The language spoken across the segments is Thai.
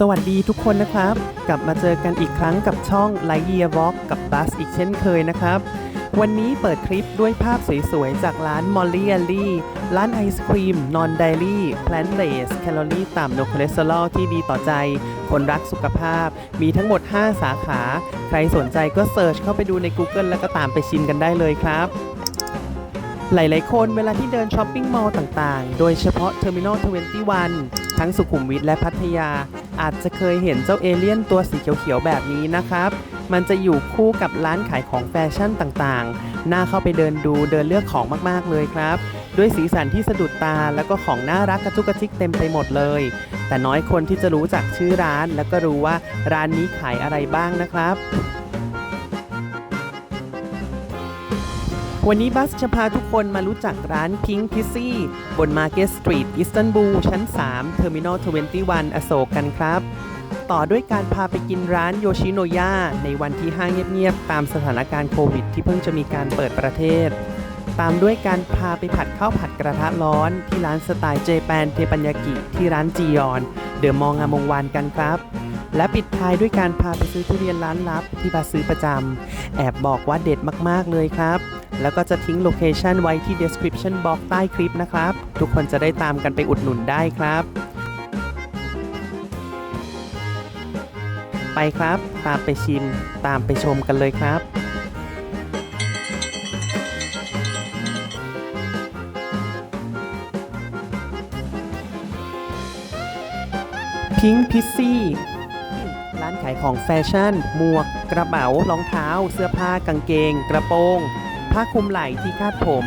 สวัสดีทุกคนนะครับ กลับมาเจอกันอีกครั้งกับช่อง Light Year Walk กับบัสอีกเช่นเคยนะครับ วันนี้เปิดคลิปด้วยภาพสวยๆ จากร้าน Molly a l l y ร้านไอศครีม non dairy plant based แคลอรี่ต่ำ no cholesterol ที่ดีต่อใจ คนรักสุขภาพ มีทั้งหมด 5 สาขา ใครสนใจก็เสิร์ชเข้าไปดูใน Google แล้วก็ตามไปชิมกันได้เลยครับหลาย ๆ คนเวลาที่เดินช้อปปิ้งมอลล์ต่าง ๆ โดยเฉพาะ Terminal 21 ทั้งสุขุมวิทและพัทยา อาจจะเคยเห็นเจ้าเอเลี่ยนตัวสีเขียวๆแบบนี้นะครับ มันจะอยู่คู่กับร้านขายของแฟชั่นต่างๆ น่าเข้าไปเดินดูเดินเลือกของมากๆเลยครับ ด้วยสีสันที่สะดุดตาแล้วก็ของน่ารักกระจุกกระจิกเต็มไปหมดเลย แต่น้อยคนที่จะรู้จักชื่อร้าน แล้วก็รู้ว่าร้านนี้ขายอะไรบ้างนะครับ วันนี้บัสจะพาทุกคนมารู้จักร้าน Pink Pizzy บน Market Street อิสตันบูลชั้น 3 Terminal 21 อโศกกันครับ ต่อด้วยการพาไปกินร้านโยชิโนยาในวันที่ห้างเงียบๆ ตามสถานการณ์โควิดที่เพิ่งจะมีการเปิดประเทศ ตามด้วยการพาไปผัดข้าวผัดกระทะร้อน ที่ร้านสไตล์เจแปนเทปัญญากิ ที่ร้านจียอน เดอะมองงามวงวานกันครับและปิดท้ายด้วยการพาไปซื้อทุเรียนร้านลับที่บาซื้อประจำแอบบอกว่าเด็ดมาก ๆ เลยครับ แล้วก็จะทิ้งโลเคชันไว้ที่ description box ใต้คลิปนะครับ ทุกคนจะได้ตามกันไปอุดหนุนได้ครับ ไปครับ ตามไปชิม ตามไปชมกันเลยครับพิงพิซซี่ร้านขายของแฟชั่น หมวก กระเป๋ารองเท้า เสื้อผ้ากางเกง กระโปรง ผ้าคลุมไหล่ที่คาดผม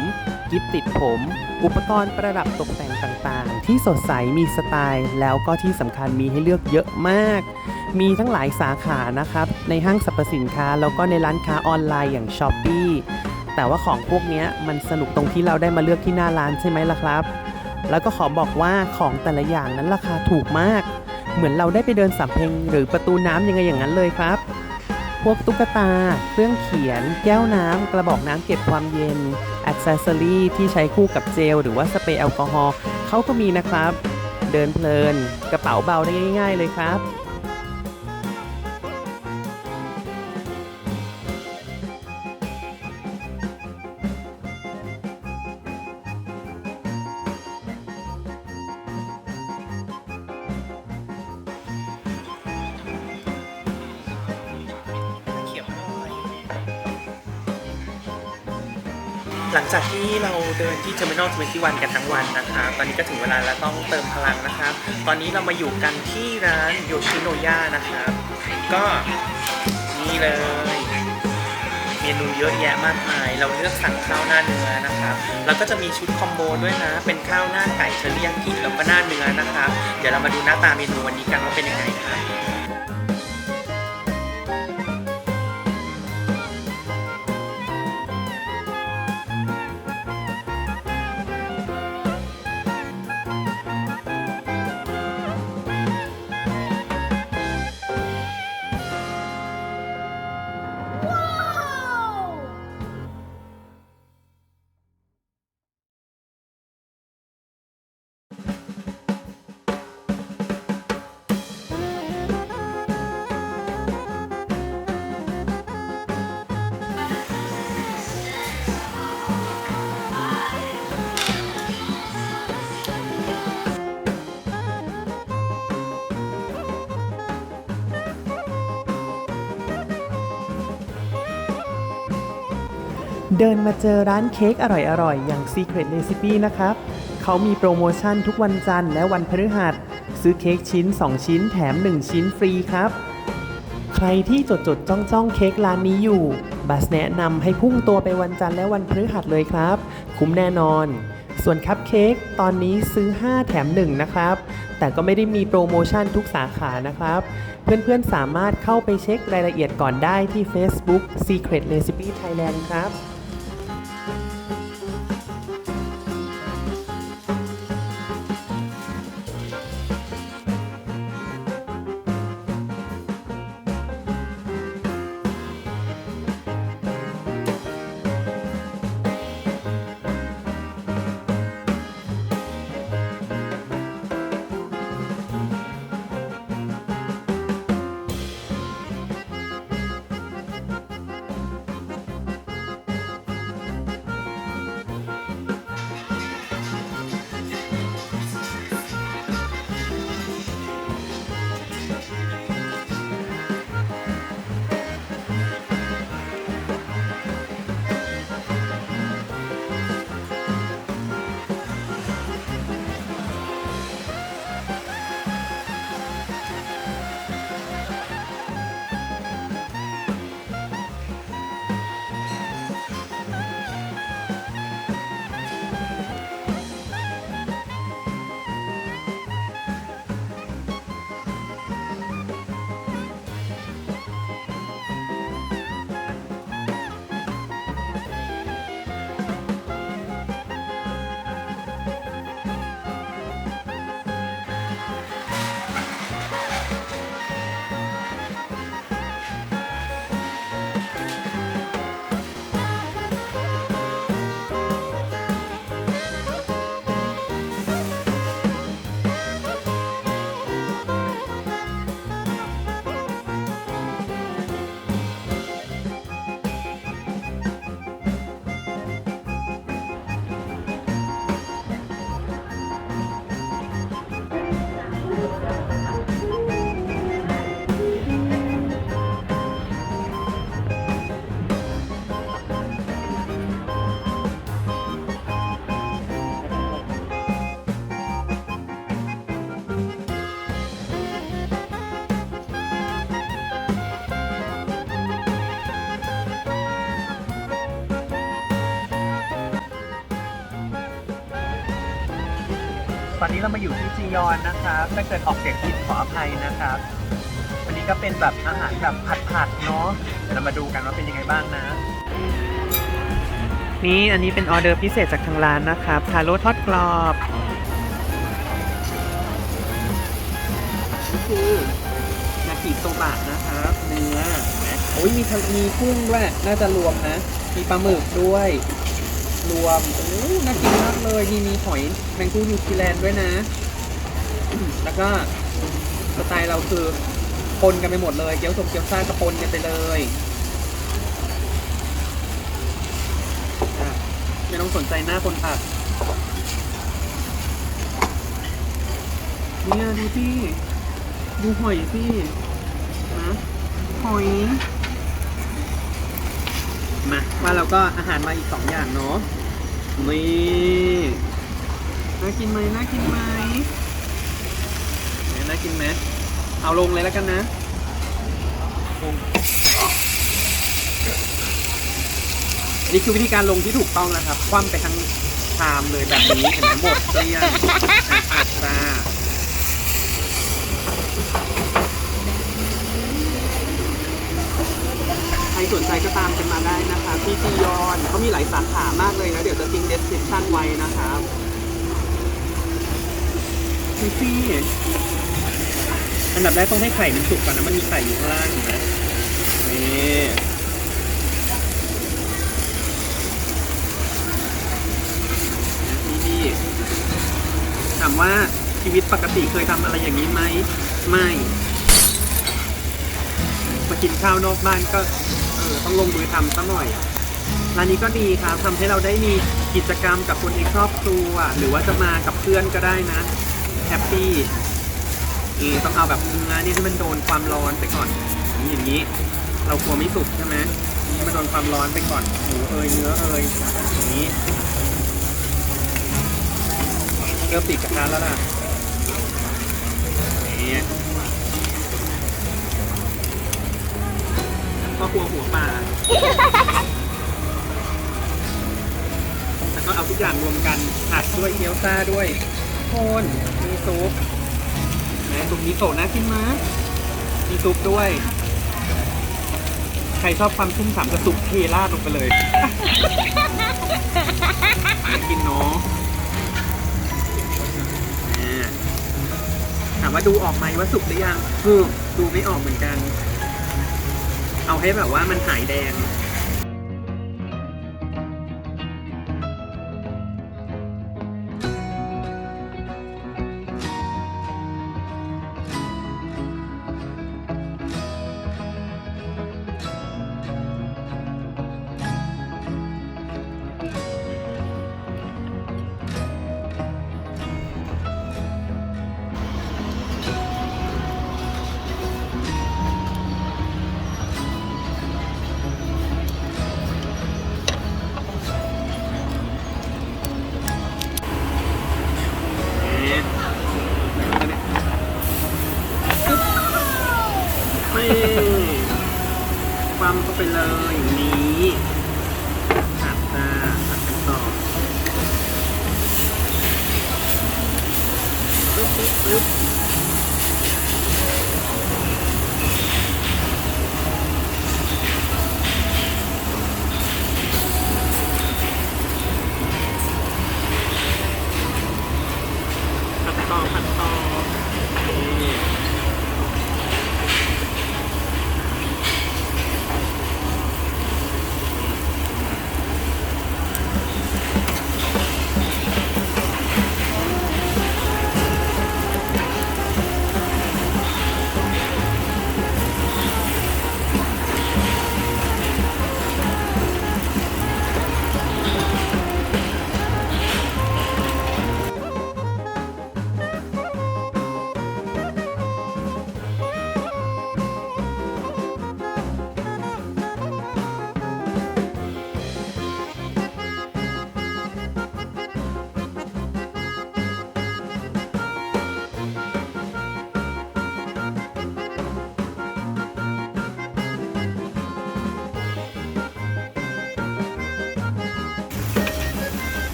กิฟติดผม อุปกรณ์ประดับตกแต่งต่างๆ ที่สดใสมีสไตล์ แล้วก็ที่สำคัญมีให้เลือกเยอะมาก มีทั้งหลายสาขานะครับ ในห้างสรรพสินค้า แล้วก็ในร้านค้าออนไลน์อย่าง s h อ p e e แต่ว่าของพวกนี้มันสนุกตรงที่เราได้มาเลือกที่หน้าร้านใช่ไหมล่ะครับ แล้วก็ขอบอกว่าของแต่ละอย่างนั้นราคาถูกมาก เหมือนเราได้ไปเดินสำเพ็งหรือประตูน้ำยังไงอย่างนั้นเลยครับ พวกตุ๊กตา เครื่องเขียน แก้วน้ำ กระบอกน้ำเก็บความเย็นอ c เซเซอรี่ที่ใช้คู่กับเจล หรือว่าสเปรย์แอลกอฮอล์เขาก็มีนะครับ เดินเพลิน กระเป๋าเบาได้ง่าย ๆ เลยครับ หลังจากที่เราเดินที่ Terminal 21 กันทั้งวันนะคะตอนนี้ก็ถึงเวลาแล้วต้องเติมพลังนะครับ ตอนนี้เรามาอยู่กันที่ร้านโยชิโนยานะครับ ก็นี่เลย เมนูเยอะแยะมากมาย เราเลือกสั่งข้าวหน้าเนื้อนะครับ แล้วก็จะมีชุดคอมโบด้วยนะ เป็นข้าวหน้าไก่เทอริยากิแล้วก็หน้าเนื้อนะครับ เดี๋ยวเรามาดูหน้าตาเมนูวันนี้กันว่าเป็นยังไงครับ เดินมาเจอร้านเค้กอร่อยๆ อย่าง Secret Recipe นะครับ เขามีโปรโมชั่นทุกวันจันทร์และวันพฤหัส ซื้อเค้กชิ้น 2 ชิ้นแถม 1 ชิ้นฟรีครับ ใครที่จดจดจ้องจ้องๆเค้กร้านนี้อยู่ บัสแนะนำให้พุ่งตัวไปวันจันทร์และวันพฤหัสเลยครับ คุ้มแน่นอน ส่วนคัพเค้กตอนนี้ซื้อ 5 แถม 1 นะครับ แต่ก็ไม่ได้มีโปรโมชั่นทุกสาขานะครับเพื่อนๆ สามารถเข้าไปเช็ครายละเอียดก่อนได้ที่ Facebook Secret Recipe Thailand ครับ ตอนนี้เรามาอยู่ที่จียอนนะครับถ้าเกิดออกเสียงผิดขออภัยนะครับ วันนี้ก็เป็นแบบอาหารแบบผัดๆเนาะเดี๋ยวเรามาดูกันว่าเป็นยังไงบ้างนะ นี่อันนี้เป็นออเดอร์พิเศษจากทางร้านนะครับทาโร่ทอดกรอบนี่คือยากิโซบะนะครับเนื้อโอ้ยมีทะมีกุ้งด้วยน่าจะรวมนะ มีปลาหมึกด้วย รวมโอ้น่ากินมากเลยนี่มีหอยแมงคู่นิวซีแลนด์ด้วยนะ แล้วก็สไตล์เราคือปนกันไปหมดเลยเกี๊ยวสมเกี๊ยวซ่าก็ปนกันไปเลยไม่ต้องสนใจหน้าคนผัดเนี่ยดูสิดูหอยสินะหอยมาว่าเราก็อาหารมาอีกสองอย่างเนาะ นี่น่ากินไหมน่ากินไหมเนี่ยน่ากินไหมเอาลงเลยแล้วกันนะลงอันนี้คือวิธีการลงที่ถูกต้องนะครับ คว่ำไปทั้งชามเลยแบบนี้เห็นไหมหมดเกลี้ยงอะอัดตราใค รสนใจก็ตามกันมาได้นะคะที่จียอนเขามีหลายสาขามากเลยนะ เดี๋ยวจะทิ้ง description ไว้นะครับดูสิอันดับแรกต้องให้ไข่มันสุกก่อนนะมันมีไข่อยู่ข้างล่างเห็นไหมนี่นี่ถามว่าชีวิตปกติเคยทำอะไรอย่างนี้ไหม ไม่ มากินข้าวนอกบ้านก็ ออต้องลงมือทำซะหน่อยร้านนี้ก็ดีครับทำให้เราได้มีกิจกรรมกับคนในครอบครัว หรือว่าจะมากับเพื่อนก็ได้นะแฮปปี้เออต้องเอาแบบเนื้อนี่ให้มันโดนความร้อนไปก่อนนี่อย่างนี้ เรากลัวไม่สุกใช่ไหมนี่มันโดนความร้อนไปก่อนหมูเอยเนื้อเอยอย่างนี้เริ่มติดกระทะแล้วล่ะนี่ พ่อครัวหัวป่าแล้วก็เอาทุกอย่างรวมกันผัดด้วยเกี๊ยวซ่าด้วยโคนมีซุปนะซุปมิโซะน่ากินมากมีซุปด้วย ใครชอบความชุ่มฉ่ำก็ซุปเทราดลงไปเลยน่ากินเนาะอ่าถามว่าดูออกไหมว่าสุกหรือยังคือดูไม่ออกเหมือนกัน เอาให้แบบว่ามันหายแดง ไปเลยอย่างนี้ผัดจ้าผัดกันต่อปึ๊บปึ๊บปึ๊บผัดต่อผัด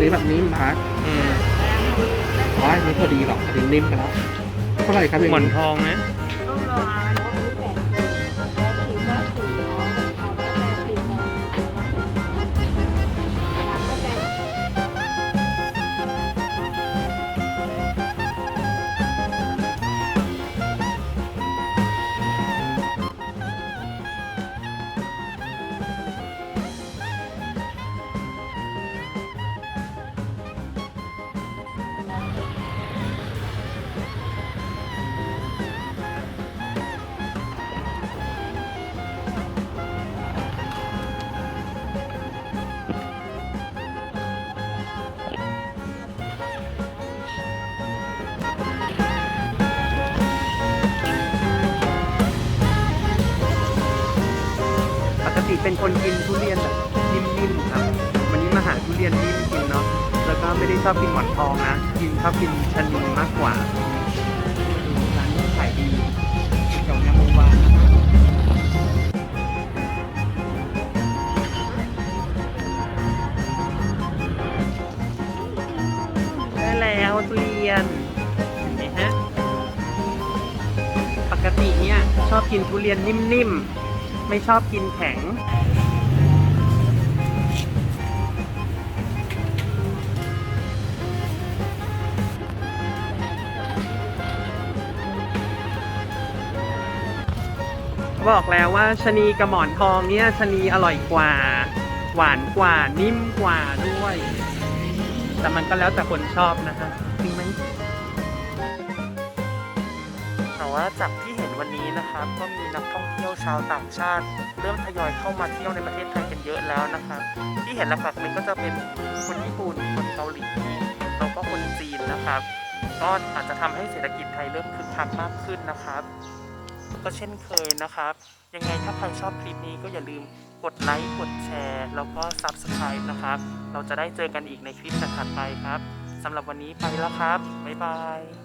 นนี้แบบนิ่มนะครับอืมอ๋ออันนี้พอดีหรอกอันนี้นิ่มไปแล้วเท่าไหร่ครับอย่างหมอนนี้ทองนะ เป็นคนกินทุเรียนแบบนิ่มๆครับ วันนี้มาหาทุเรียนนิ่มกินเนาะ แล้วก็ไม่ได้ชอบกินหมอนทองนะ กินชอบกินชะนีมากกว่าร้านนี้ขายดีแถวงามวงวานนะครับได้แล้วทุเรียนเห็นไหมฮะ ปกติเนี่ยชอบกินทุเรียนนิ่มๆ ไม่ชอบกินแข็ง บอกแล้วว่าชะนีกับหมอนทองเนี่ยชะนีอร่อยกว่า หวานกว่านิ่มกว่าด้วย แต่มันก็แล้วแต่คนชอบนะฮะจริงไหมแต่ว่าจากที่เห็นวันนี้นะครับ ก็มีนักท่องเที่ยวชาวต่างชาติ เริ่มทยอยเข้ามาเที่ยวในประเทศไทยกันเยอะแล้วนะครับ ที่เห็นหลักๆนี้ก็จะเป็นคนญี่ปุ่นคนเกาหลีแล้วก็คนจีนนะครับก็อาจจะทำให้เศรษฐกิจไทยเริ่มคึกคักมากขึ้นนะครับ ก็เช่นเคยนะครับ ยังไงถ้าใครชอบคลิปนี้ก็อย่าลืมกดไลค์กดแชร์ แล้วก็ Subscribe นะครับ เราจะได้เจอกันอีกในคลิปถัดไปครับสำหรับวันนี้ไปแล้วครับ บ๊ายบาย